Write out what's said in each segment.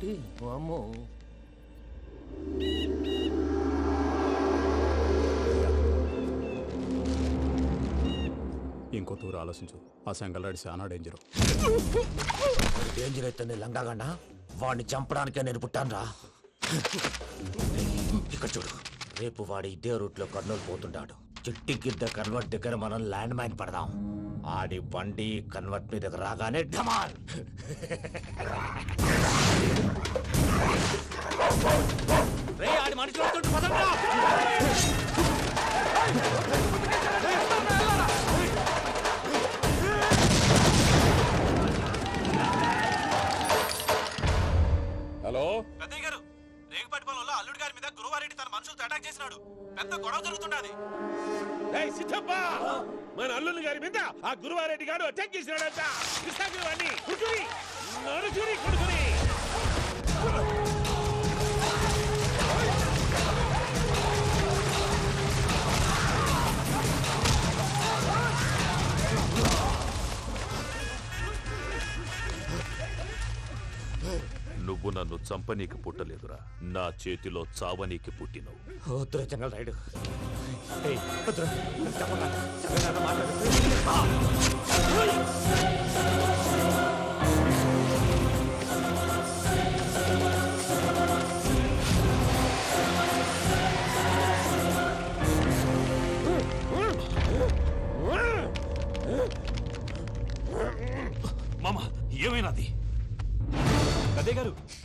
ఏంటి అమ్మో ఇంకో తూరు ఆలోచించు. ఆ సంగల్రాడి చాలా డేంజర్ డేంజర్ అయితే లంగాగండ వాడిని చంపడానికే నేను పుట్టానురా. ఇక్కడ చూడు. రేపు వాడు ఇదే రూట్లో కర్నూలు పోతుంటాడు. చిట్టి గిద్ద కన్వర్ట్ దగ్గర మనం ల్యాండ్ మైన్ పడదాం. ఆడి బండి కన్వర్ట్ మీద రాగానే ఢమాల్! రే ఆడి మనిషి వస్తుంటే పదండ్రా. హలో? పెద్దయ్య గారు రేగుపాటి పొలంలో అల్లుడి గారి మీద గురువారెడ్డి తన మనుషులతో అటాక్ చేసినాడు. పెద్ద గొడవ జరుగుతున్నది సిద్ధప్ప! మన అల్లుని గారి మీద ఆ గురువారెడ్డి గారు అటాక్ చేసినాడంట. కృష్ణాగిరి వాడిని కుడుకుని నరుచుని కుడుకుని. నువ్వు నన్ను చంపనీకి పుట్టలేదురా. నా చేతిలో చావనీకి పుట్టినవు. వద్దురా జంగల్ రైడ్ మామ ఏమైనాది? పెద్దయ్య గారు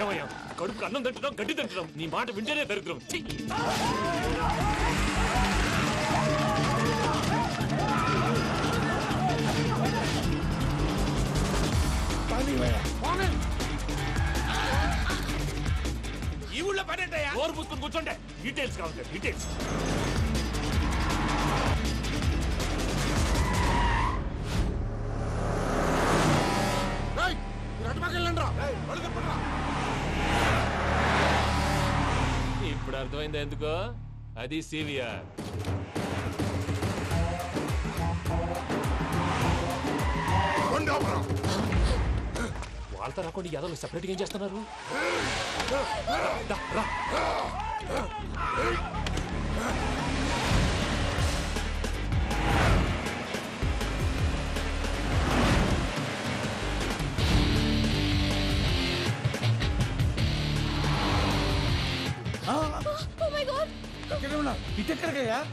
ఏమయ్యా? కడుపు అన్నం తింటున్నాం గడ్డి తింటున్నాం. నీ మాట వింటేనే దరిద్రం! ఈ ఊళ్ళో పనేటయ్యా నోరు పూసుకొని కూర్చోండి. డీటెయిల్స్ కావాలి డీటెయిల్స్ ఎందుకో? అది సివిఆర్ వాళ్ళతో రాకుండా యాదవ్ సెపరేట్గా ఏం చేస్తున్నారు? దా, ఉన్నా.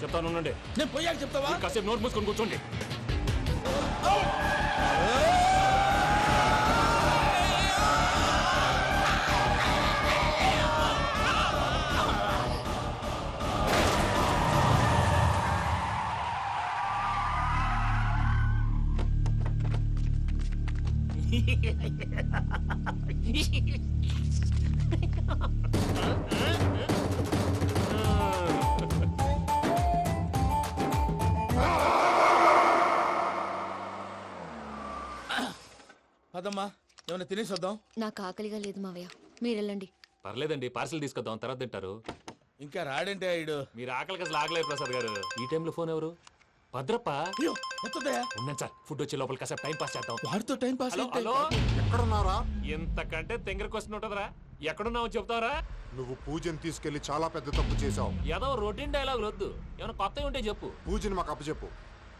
చెప్తాను ఉండండి. నేను పోయాక చెప్తావా? కాసేపు నోట్ మూసుకొని కూర్చోండి. పదమ్మా ఏమైనా తినేసి వద్దాం. నాకు ఆకలిగా లేదు మావయ్య. మీరు వెళ్ళండి. పర్లేదండి పార్సిల్ తీసుకొద్దాం తర్వాత తింటారు. ఇంకా రాడంటే ఆయుడు. మీరు ఆకలికి అసలు ఆగలేదు ప్రసాద్ గారు. ఈ టైంలో ఫోన్ ఎవరు? భద్రప్ప? అయ్యో సార్ ఫుడ్ వచ్చే లోపల కాసేపు టైం పాస్ చేద్దాం. వాడితో టైం పాస్ హలో అయితే హలో. ఎక్కడున్నారా ఇంతకంటే తెంగర క్వశ్చన్ ఉంటుందిరా. ఎక్కడున్నావు చెప్తావరా. నువ్వు పూజని తీసుకెళ్ళి చాలా పెద్ద తప్పు చేశావు. ఏదో రొటీన్ డైలాగ్ వద్దు ఏమైనా కొత్తవి ఉంటే చెప్పు. పూజని మాకు అప్పచెప్పు.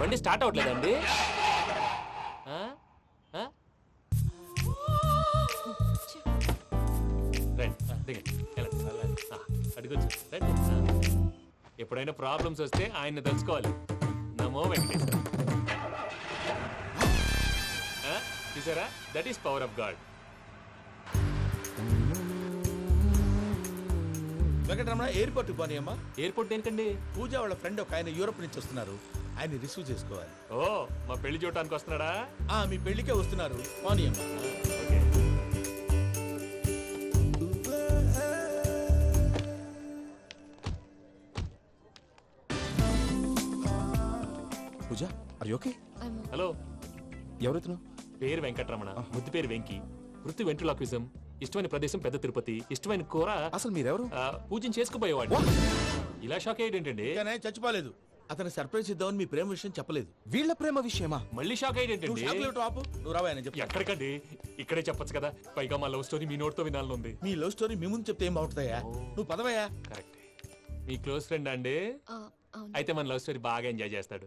బండి స్టార్ట్ అవ్వట్లేదండి. అడుగొచ్చు. ఎప్పుడైనా ప్రాబ్లమ్స్ వస్తే ఆయన్ని తెలుసుకోవాలి. నమో వెంకటేశ్వర. చూసారా? That is power of God Venkataramana ఎయిర్పోర్ట్కి పోనీ అమ్మా. ఎయిర్పోర్ట్ దేనికండి? పూజ వాళ్ళ ఫ్రెండ్ ఒక ఆయన యూరోప్ నుంచి వస్తున్నారు. ఆయన రిసీవ్ చేసుకోవాలి. ఓ మా పెళ్ళి చూడటానికి వస్తున్నాడా? ఆ మీ పెళ్ళికే వస్తున్నారు. పోనీ అమ్మా. Okay. Pooja are okay I'm hello. ఎవరైతును పేరు వెంకటరమణ. ముద్దు పేరు వెంకి. వృత్తి వెంట్రులాక్విజం. ఇష్టమైన ప్రదేశం పెద్ద తిరుపతి ఇష్టమైన కూర అసలు మీరెవరు? ఆ, పూజను చేసుకుపోయేవాడు ఇలా షాక్ అయ్యేటండి కానీ చచ్చిపోలేదు. అతను సర్ప్రైజ్ ఇద్దామని మీ ప్రేమ విషయం చెప్పలేదు. వీళ్ళ ప్రేమ విషయమా? మళ్ళీ షాక్ నువ్వు అయ్యేటండి షాక్ లేవు ఆపు. నువ్వు రావా అని చెప్పి ఎక్కడికండి? ఇక్కడే చెప్పొచ్చు కదా. పైగా మా లవ్ స్టోరీ మీ నోట్తో వినాలని ఉంది మీ లవ్ స్టోరీ మీ ముందు చెప్తే ఏం బాగుంటుందయ్యా? నువ్వు పదవయ్యా. కరెక్ట్. మీ క్లోజ్ ఫ్రెండ్ అండి? అవును. అయితే మన లవ్ స్టోరీ బాగా ఎంజాయ్ చేస్తాడు.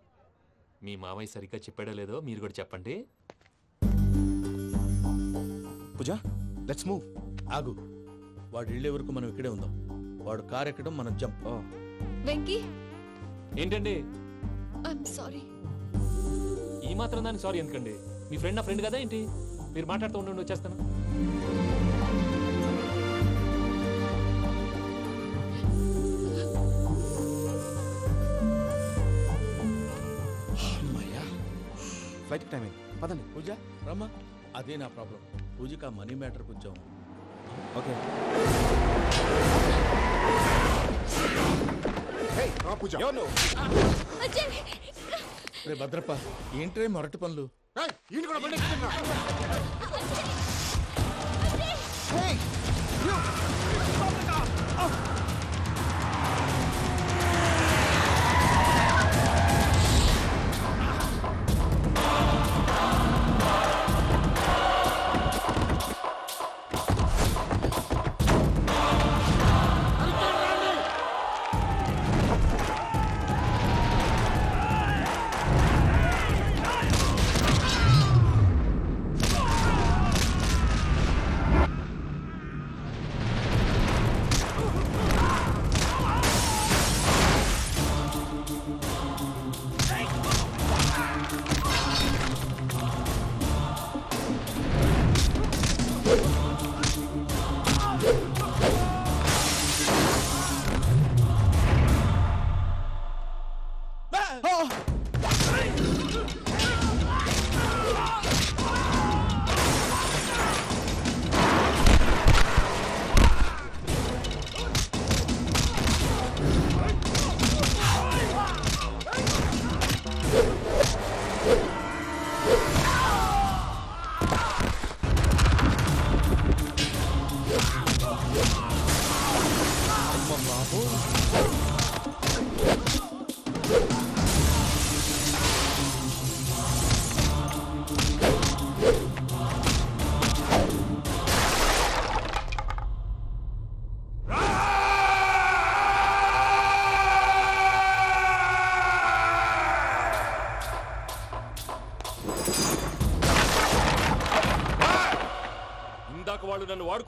మీ మామయ్య సరిగ్గా చెప్పాడో లేదో మీరు కూడా చెప్పండి. పూజ లెట్స్ మూవ్ ఆగు. వాడు వెళ్ళే వరకు మనం ఇక్కడే ఉందాం. వాడు కార్ ఎక్కడం మనం జంప్ వెంకీ? ఏంటండి? ఐఎమ్ సారీ ఈ మాత్రం దానికి సారీ ఎందుకండి? మీ ఫ్రెండ్ నా ఫ్రెండ్ కదా ఏంటి? మీరు మాట్లాడుతూ ఉండండి వచ్చేస్తాను. ఫ్లైట్ టైం అయింది పదండి. పూజ రమ్మా. అదే నా ప్రాబ్లం పూజకి ఆ మనీ మ్యాటర్ కొంచెం. ఓకే. హే రా పూజ. భద్రప్ప ఏంట్రే మొరటి పనులు? కూడా